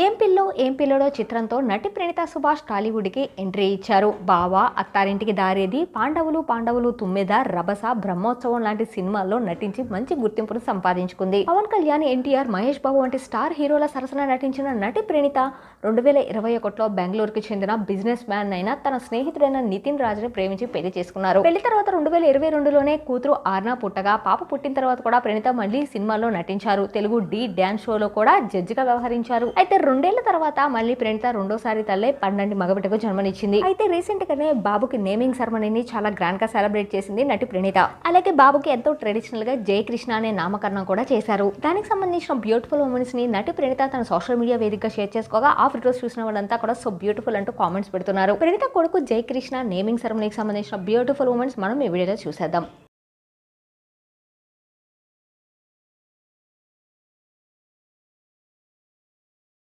ఏం పిల్లో ఏం పిల్లడో చిత్రంతో నటి ప్రణీత సుభాష్ టాలీవుడ్కి ఎంట్రీ ఇచ్చారు. బావా అత్తారింటికి దారేది పాండవులు పాండవులు తుమ్మెద రభస బ్రహ్మోత్సవం లాంటి సినిమాల్లో నటించి మంచి గుర్తింపును సంపాదించుకుంది. పవన్ కళ్యాణ్ ఎన్టీఆర్ మహేష్ బాబు వంటి స్టార్ హీరోల సరసన నటించిన నటి ప్రణీత రెండు వేల ఇరవై ఒకటిలో బెంగళూరుకి చెందిన బిజినెస్ మ్యాన్ అయిన తన స్నేహితుడైన నితిన్ రాజుని ప్రేమించి పెళ్ళి చేసుకున్నారు. పెళ్ళి తర్వాత రెండు వేల ఇరవై రెండులోనే కూతురు ఆర్నా పుట్టగా పాప పుట్టిన తర్వాత కూడా ప్రణీత మళ్ళీ సినిమాలో నటించారు. తెలుగు డి డ్యాన్స్ షోలో కూడా జడ్జిగా వ్యవహరించారు. అయితే రెండేళ్ళ తర్వాత మళ్ళీ ప్రణీత రెండోసారి తల్లే పన్నెండు మగబిడ్డకు జన్మనిచ్చింది. అయితే రీసెంట్ గానే బాబుకి నేమింగ్ సెరమనీని చాలా గ్రాండ్గా సెలబ్రేట్ చేసింది నటి ప్రణీత. అలాగే బాబుకి ఎంతో ట్రెడిషనల్గా జయకృష్ణ అనే నామకరణం కూడా చేశారు. దానికి సంబంధించిన బ్యూటిఫుల్ ఉమెన్స్ని నటి ప్రణీత తన సోషల్ మీడియా వేదికగా షేర్ చేసుకోగా ఆ ఫొటోస్ చూసిన వాళ్ళంతా కూడా సో బ్యూటిఫుల్ అంటూ కామెంట్స్ పెడుతున్నారు. ప్రణీత కొడుకు జయకృష్ణ నేమింగ్ సెరమనీకి సంబంధించిన బ్యూటిఫుల్ ఉమెన్స్ మనం ఈ వీడియోలో చూసేద్దాం.